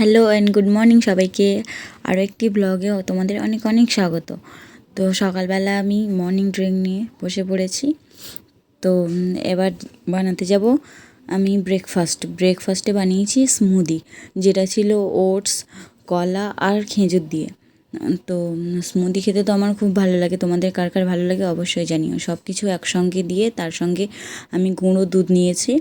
Hello and good morning সবাইকে। আরও একটি ব্লগেও তোমাদের অনেক অনেক স্বাগত। তো সকালবেলা আমি মর্নিং ড্রিঙ্ক নিয়ে বসে পড়েছি। তো এবার বানাতে যাব আমি ব্রেকফাস্ট। ব্রেকফাস্টে বানিয়েছি স্মুদি, যেটা ছিল ওটস, কলা আর খেজুর দিয়ে। তো স্মুদি খেতে তো আমার খুব ভালো লাগে। তোমাদের কার কার ভালো লাগে অবশ্যই জানিও। সব কিছু একসঙ্গে দিয়ে তার সঙ্গে আমি গুঁড়ো দুধ নিয়েছি।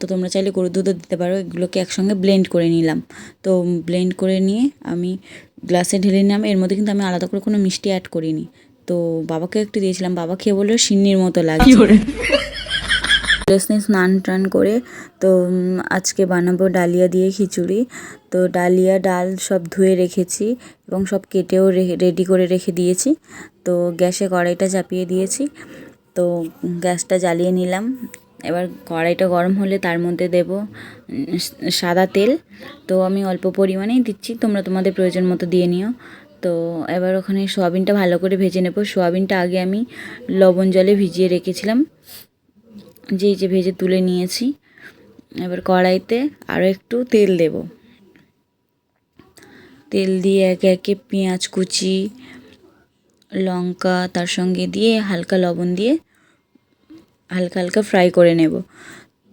তো তোমরা চাইলে গরুর দুধও দিতে পারো। এগুলোকে একসঙ্গে ব্লেন্ড করে নিলাম। তো ব্লেন্ড করে নিয়ে আমি গ্লাসে ঢেলে নিলাম। এর মধ্যে কিন্তু আমি আলাদা করে কোনো মিষ্টি অ্যাড করিনি। তো বাবাকে একটু দিয়েছিলাম। বাবা খেয়ে বলল সিন্নির মতো লাগে ড্রেসনে স্নান টান করে তো আজকে বানাবো ডালিয়া দিয়ে খিচুড়ি। তো ডালিয়া ডাল সব ধুয়ে রেখেছি এবং সব কেটেও রেডি করে রেখে দিয়েছি। তো গ্যাসে কড়াইটা চাপিয়ে দিয়েছি। তো গ্যাসটা জ্বালিয়ে নিলাম। এবার কড়াইটা গরম হলে তার মধ্যে দেব সাদা তেল। তো আমি অল্প পরিমাণেই দিচ্ছি, তোমরা তোমাদের প্রয়োজন মতো দিয়ে নিও। তো এবার ওখানে সোয়াবিনটা ভালো করে ভেজে নেব। সোয়াবিনটা আগে আমি লবণ জলে ভিজিয়ে রেখেছিলাম। যেই যে ভেজে তুলে নিয়েছি। এবার কড়াইতে আরও একটু তেল দেব। তেল দিয়ে একে একে পেঁয়াজ কুচি, লঙ্কা, তার সঙ্গে দিয়ে হালকা লবণ দিয়ে হালকা হালকা ফ্রাই করে নেব।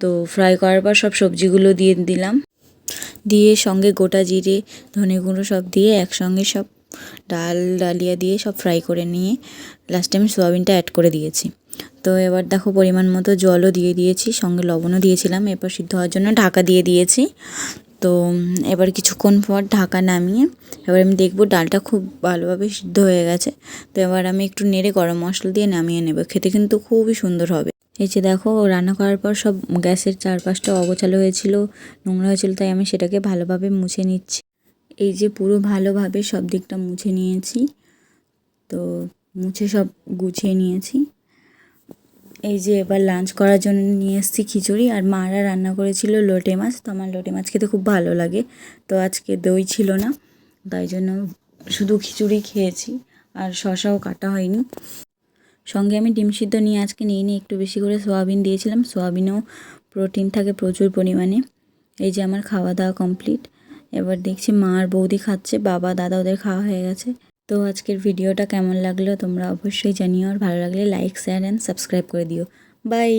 তো ফ্রাই করার পর সব সবজিগুলো দিয়ে দিলাম। দিয়ে সঙ্গে গোটা জিরে, ধনে গুঁড়ো সব দিয়ে একসঙ্গে সব ডাল, ডালিয়া দিয়ে সব ফ্রাই করে নিয়ে লাস্টে আমি সোয়াবিনটা অ্যাড করে দিয়েছি। তো এবার দেখো পরিমাণ মতো জলও দিয়ে দিয়েছি, সঙ্গে লবণও দিয়েছিলাম। এরপর সিদ্ধ হওয়ার জন্য ঢাকা দিয়ে দিয়েছি। তো এবার কিছুক্ষণ পর ঢাকা নামিয়ে এবার আমি দেখব ডালটা খুব ভালোভাবে সিদ্ধ হয়ে গেছে। তো এবার আমি একটু নেড়ে গরম মশলা দিয়ে নামিয়ে নেব। খেতে কিন্তু খুবই সুন্দর হবে। এই যে দেখো, রান্না করার পর সব গ্যাসের চারপাশটা অগোছালো হয়েছিল, নোংরা হয়েছিল, তাই আমি সেটাকে ভালোভাবে মুছে নিচ্ছি। এই যে পুরো ভালোভাবে সব দিকটা মুছে নিয়েছি, তো মুছে সব গুছিয়ে নিয়েছি। এই যে এবার লাঞ্চ করার জন্য নিয়ে এসেছি খিচুড়ি, আর মারা রান্না করেছিল লোটে মাছ, তো আমার লোটে মাছ খেতে খুব ভালো লাগে, তো আজকে দই ছিল না, তাই জন্য শুধু খিচুড়ি খেয়েছি, আর শশাও কাটা হয়নি। সঙ্গে আমি ডিম সিদ্ধ নিয়ে আজকে নিয়ে নিয়ে একটু বেশি করে সোয়াবিন দিয়েছিলাম। সোয়াবিনেও প্রোটিন থাকে প্রচুর পরিমাণে। এই যে আমার খাওয়া দাওয়া কমপ্লিট। এবার দেখছি মা আর বৌদি খাচ্ছে, বাবা, দাদা ওদের খাওয়া হয়ে গেছে। তো আজকের ভিডিওটা কেমন লাগল তোমরা অবশ্যই জানিও। আর ভালো লাগলে লাইক শেয়ার অ্যান্ড সাবস্ক্রাইব করে দিও। বাই